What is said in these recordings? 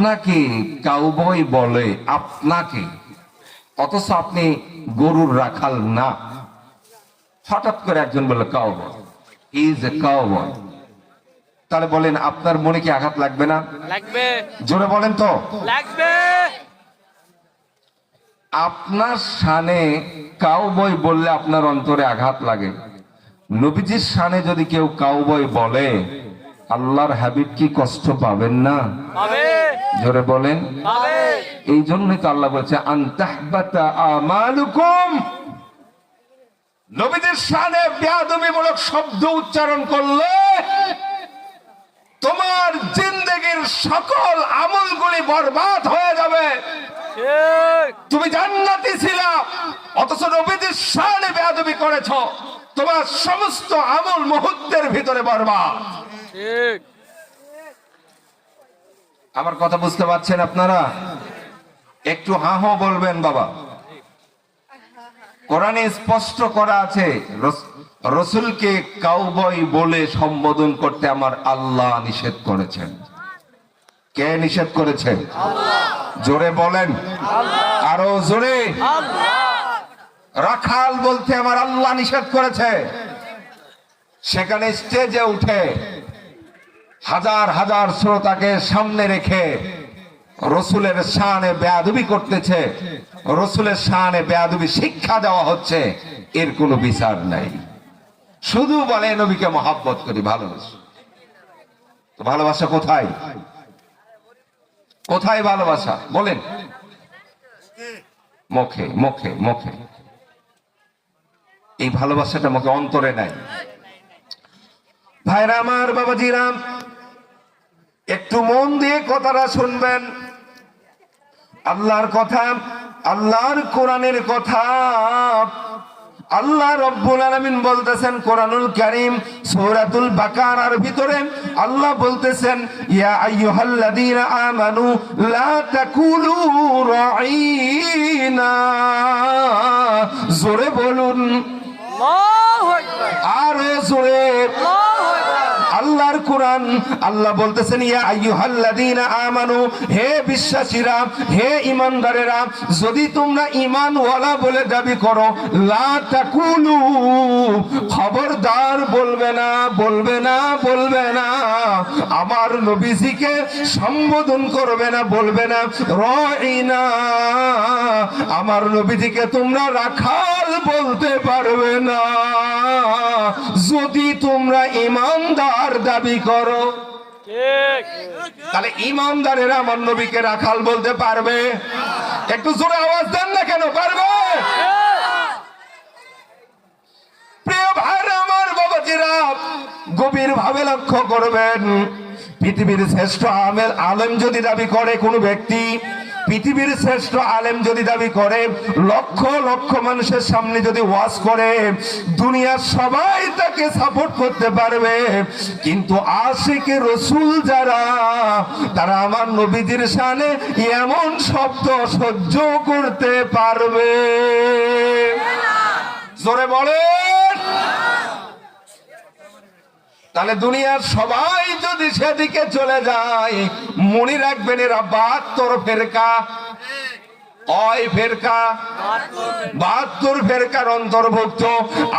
আপনাকে কাউবয় বলে আপনাকে অথচ আপনি গরুর রাখাল না। হঠাৎ করে একজন বলল কাউবয় ইজ এ কাউবয় তাহলে বলেন আপনার মনে কি আঘাত লাগবে না? লাগবে। জোরে বলেন তো। লাগবে। আপনার শানে কাউবয় বললে আপনার অন্তরে আঘাত লাগে। নবীজির শানে যদি কেউ কাউবয় বলে আল্লাহর হাবিব কি কষ্ট পাবেন না? পাবে জোরে বলেন। এই জন্যই তো আল্লাহ বলছে আন্তাহবাতা আমালুকুম। নবীদের শানে বেয়াদবিমূলক শব্দ উচ্চারণ করলে তোমার জিন্দগির সকল আমলগুলি বরবাদ হয়ে যাবে। তুমি জান্নাতি ছিল অথচ নবীদের শানে বেয়াদবি করেছ। তোমার সমস্ত আমল মুহূর্তের ভিতরে বরবাদ। ঠিক। আমার কথা বুঝতে পারছেন আপনারা? একটু হা হো বলবেন বাবা। কোরআনে স্পষ্ট করা আছে রসুলকে কাউবয় বলে সম্বোধন করতে আমার আল্লাহ নিষেধ করেছেন। কে নিষেধ করেছেন জোরে বলেন। আরও জোরে। রাখাল বলতে আমার আল্লাহ নিষেধ করেছে। সেখানে স্টেজে উঠে হাজার হাজার শ্রোতাকে সামনে রেখে রসুলের শানে বেয়াদবি করতেছে। রসুলের শানে বেয়াদবি শিক্ষা দেওয়া হচ্ছে। এর কোনো বিচার নাই। শুধু বলে, নবীকে মহাব্বত করি, ভালোবাসি। ভালোবাসা কোথায়? কোথায় ভালোবাসা? বলেন। মুখে মুখে মুখে। এই ভালোবাসাটা মুখে অন্তরে নাই। ভাইরা, আমার বাবাজিরাম একটু মন দিয়ে কথাটা শুনবেন। আল্লাহর কথা আল্লাহর কোরআনের কথা। আল্লাহ রব্বুল আলামিন বলতেছেন কোরআনুল কারীম সূরাতুল বাকারার ভিতরে আল্লাহ বলতেছেন ইয়া আইয়ুহাল্লাযীনা আমানু লা তাকুলু জোরে বলুন। আল্লাহু আকবার। আরও জোরে। আল্লাহু আল্লাহর কোরআন। আল্লাহ বলতেছেন, ইয়া আইয়ুহাল্লাযীনা আমানু, হে বিশ্বাসীরা, হে ঈমানদারেরা, যদি তোমরা ঈমানওয়ালা বলে দাবি করো, লা তাকুলু, খবরদার বলবে না বলবে না বলবে না। আমার নবীজিকে সম্বোধন করবে না, বলবে না। রাইনা, আমার নবীজিকে তোমরা রাখাল বলতে পারবে না। যদি তোমরা ইমানদার দাবি করো। তাহলে ইমানদারেরা আমার নবীকে রাখাল বলতে পারবে? একটু জোরে আওয়াজ দেন না কেন? পারবে? প্রিয় ভাইরা আমার বাবাজিরা গভীর ভাবে লক্ষ্য করবেন পৃথিবীর শ্রেষ্ঠ আমেল আলেম যদি দাবি করে কোনো ব্যক্তি পৃথিবীর শ্রেষ্ঠ আলেম যদি দাবি করে লক্ষ লক্ষ মানুষের সামনে যদি ওয়াজ করে দুনিয়ার সবাই তাকে সাপোর্ট করতে পারবে। কিন্তু আশিকে রসুল যারা তারা আমার নবীজির সামনে এমন শব্দ সহ্য করতে পারবে। জোরে বলেন। তাহলে দুনিয়ার সবাই যদি সেদিকে চলে যায়, মনে রাখবেন এরা বাহাত্তর ফেরকা। অয় ফেরকা? বাহাত্তর ফেরকার অন্তর্ভুক্ত।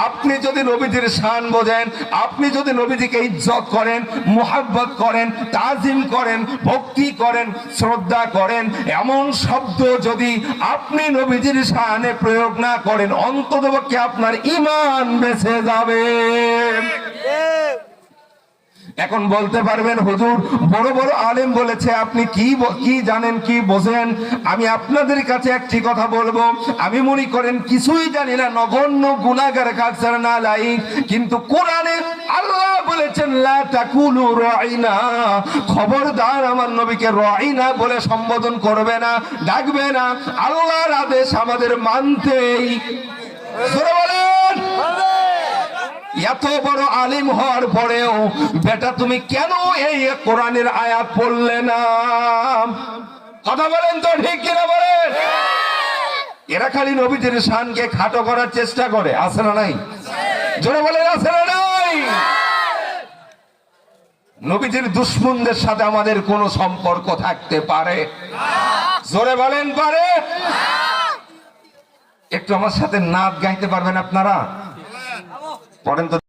আপনি যদি নবীজির শান বোঝেন, আপনি যদি নবীজিকে ইজ্জত করেন, মোহাব্বত করেন, তাজিম করেন, ভক্তি করেন, শ্রদ্ধা করেন, এমন শব্দ যদি আপনি নবীজির শানে প্রয়োগ না করেন, অন্ততপক্ষে আপনার ইমান বেঁচে যাবে। এখন বলতে পারবেন, হুজুর, বড় বড় আলেম বলেছে, আপনি কি কি জানেন, কি বোঝেন? আমি আপনাদের কাছে একটি কথা বলব। আমি মনে করেন, কিছুই জানি না, নগণ্য গুনাগার কাছার না লাই, কিন্তু কোরআনে আল্লাহ বলেছেন, লা তাকুলু রাইনা। খবরদার আমার নবীকে রাইনা বলে সম্বোধন করবে না, ডাকবে না। আল্লাহর আদেশ আমাদের মানতেই। জোরে বলেন। এত বড় আলিম হওয়ার পরেও বেটা তুমি কেন এই কোরআনের আয়াত পড়লে না? কথা বলেন তো ঠিক কিনা বলেন? এরা খালি নবীদের শানকে খাটো করার চেষ্টা করে, আছে না নাই? জোরে বলেন, আছে না নাই? নবীজির দুশ্মনদের সাথে আমাদের কোনো সম্পর্ক থাকতে পারে? জোরে বলেন পারে? একটু আমার সাথে নাচ গাইতে পারবেন আপনারা? পড়েন তো